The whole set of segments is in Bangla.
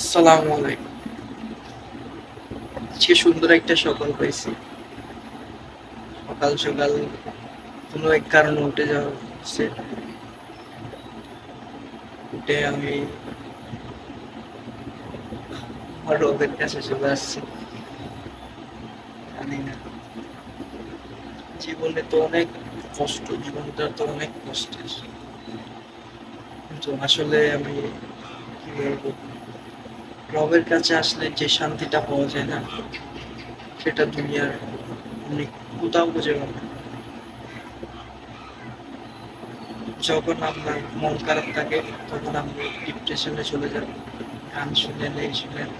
আসসালামু আলাইকুম। আজকে সুন্দর একটা সকাল পাইছি সকাল সকাল কোনো এক কারণে উঠে যাওয়া হচ্ছে উঠে আমি রবের কাছে চলে আসছি। জানি না। জীবনে তো অনেক কষ্ট জীবনটা তো অনেক কষ্টের। কিন্তু আসলে আমি কি বলব? রবের কাছে আসলে যে শান্তিটা পাওয়া যায় না, সেটা দুনিয়ার অনেক কোথাও খুঁজে পাবে না। যখন আপনার মন খারাপ থাকে, তখন আপনি ডিপ্রেশনে চলে যান গান শুনেন এই শুনেন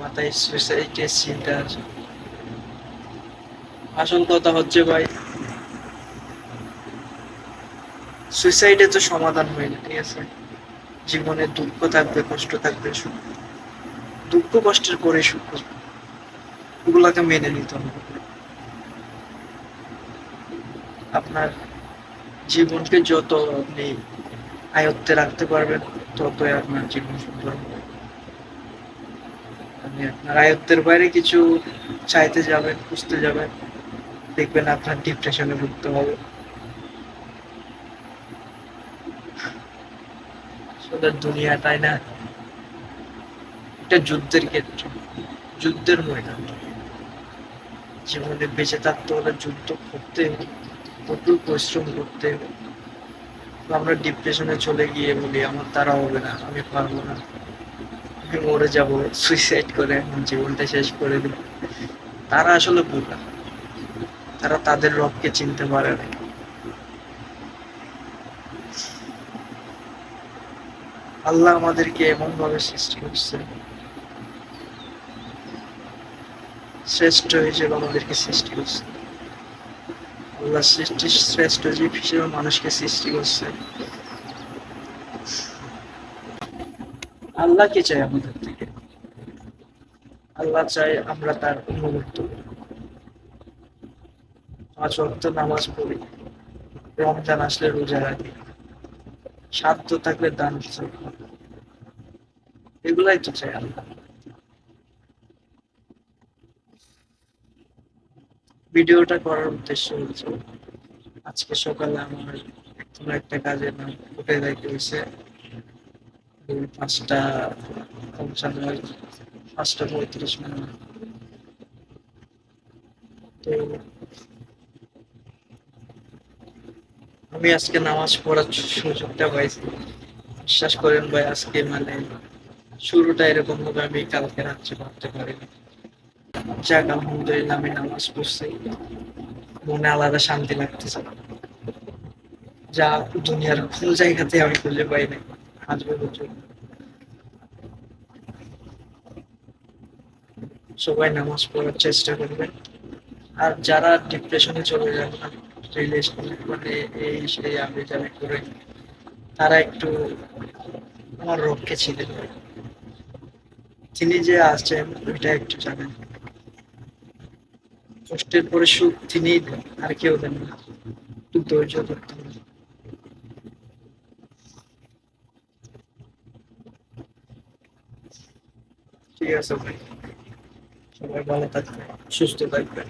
মাথায় সুইসাইডের চিন্তা আছে। আসল কথা হচ্ছে ভাই সুইসাইডে তো সমাধান হয় না, ঠিক আছে? জীবনে দুঃখ থাকবে, কষ্ট থাকবে, সুখ। দুঃখ, কষ্টের পরে সুখ। ওগুলাকে মেনে নিতে হবে। আপনার জীবনকে যত আপনি আয়ত্তে রাখতে পারবেন, ততই আপনার জীবন সুন্দর হবে। আপনি আপনার আয়ত্তের বাইরে কিছু চাইতে যাবেন, খুঁজতে যাবেন। দেখবেন আপনার ডিপ্রেশনে ভুগতে হবে। আসলে দুনিয়াটাই না? একটা যুদ্ধের ক্ষেত্র যুদ্ধের ময়দান। জীবনে বেঁচে থাকতে হলে যুদ্ধ করতে প্রচুর পরিশ্রম করতে আমরা ডিপ্রেশনে চলে গিয়ে বলি, আমার দ্বারা হবে না, আমি পারব না। আমি মরে যাব সুইসাইড করে আমার জীবনটা শেষ করে দিল তারা আসলে না। তারা তাদের রবকে চিনতে পারে না। আল্লাহ আমাদেরকে এমন ভাবে সৃষ্টি করছে। শ্রেষ্ঠ হিসেবে আমাদেরকে সৃষ্টি করছে। আল্লাহ সৃষ্টি শ্রেষ্ঠ জীব হিসেবে মানুষকে সৃষ্টি করছে। আল্লাহ কি চাই আমাদের থেকে? আল্লাহ চাই আমরা তার অনুগত পাঁচ ওয়াক্ত নামাজ পড়ি। রমজান আসলে রোজা রাখি। সাধ্য থাকলে দান এগুলাই তো চাই আল্লাহ। ভিডিওটা করার উদ্দেশ্য হচ্ছে, আজকে সকালে আমার কোনো একটা কাজে না উঠে যাইতে হয়েছে পাঁচটা হয় পাঁচটা পঁয়ত্রিশ মিনিট। তো আমি আজকে নামাজ পড়ার সুযোগটা পাইছি। বিশ্বাস করেন ভাই, আজকে মানে শুরুটা এরকম ভাবে আমি কালকে রাত্রে ভাবতে পারিনি। যাক, আলহামদুলিল্লাহ আমি নামাজ পড়ছি। মনে আলাদা শান্তি লাগতেছে। যা দুনিয়ার কোন জায়গাতে আমি খুঁজে পাই না আজ পর্যন্ত সবাই নামাজ পড়ার চেষ্টা করবেন। আর যারা ডিপ্রেশনে চলে যান না রিলেশন মানে এই সেই আমি যারা করে তারা একটু আমার রোগকে ছিলেন তিনি যে আছেন ওইটা একটু জানেন। কষ্টের পরে সুখ দেন আর কেউ দেন না। একটু ধৈর্য হবে। ঠিক আছে, ভাই। সবাই ভালো থাকবেন, সুস্থ থাকবেন।